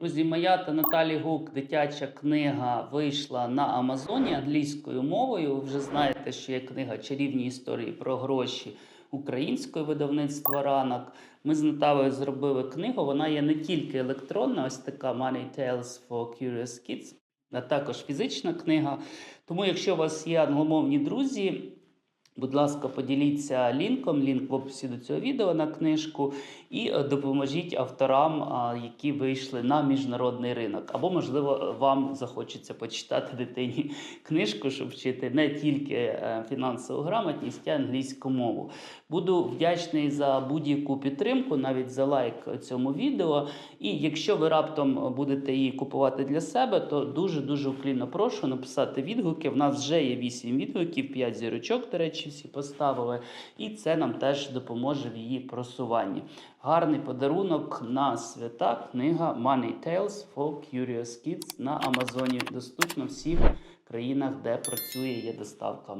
Друзі, моя та Наталі Гук дитяча книга вийшла на Амазоні англійською мовою. Ви вже знаєте, що є книга Чарівні історії про гроші української видавництва ранок. Ми з Наталою зробили книгу. Вона є не тільки електронна, ось така Money Tales for Curious Kids, а також фізична книга. Тому, якщо у вас є англомовні друзі, Будь ласка, поділіться лінком, лінк в описі до цього відео на книжку, і е, допоможіть авторам, які вийшли на міжнародний ринок. Або, можливо, вам захочеться почитати дитині книжку, щоб вчити не тільки е, фінансову грамотність, а й англійську мову. Буду вдячний за будь-яку підтримку, навіть за лайк цьому відео. І якщо ви раптом будете її купувати для себе, то дуже дуже уклінно прошу написати відгуки. В нас вже є 8 відгуків, 5 зірочок, до речі, всі поставили. І це нам теж допоможе в її просуванні. Гарний подарунок на свята. Книга Money Tales for Curious Kids на Амазоні. Доступна всіх країнах, де працює є доставка.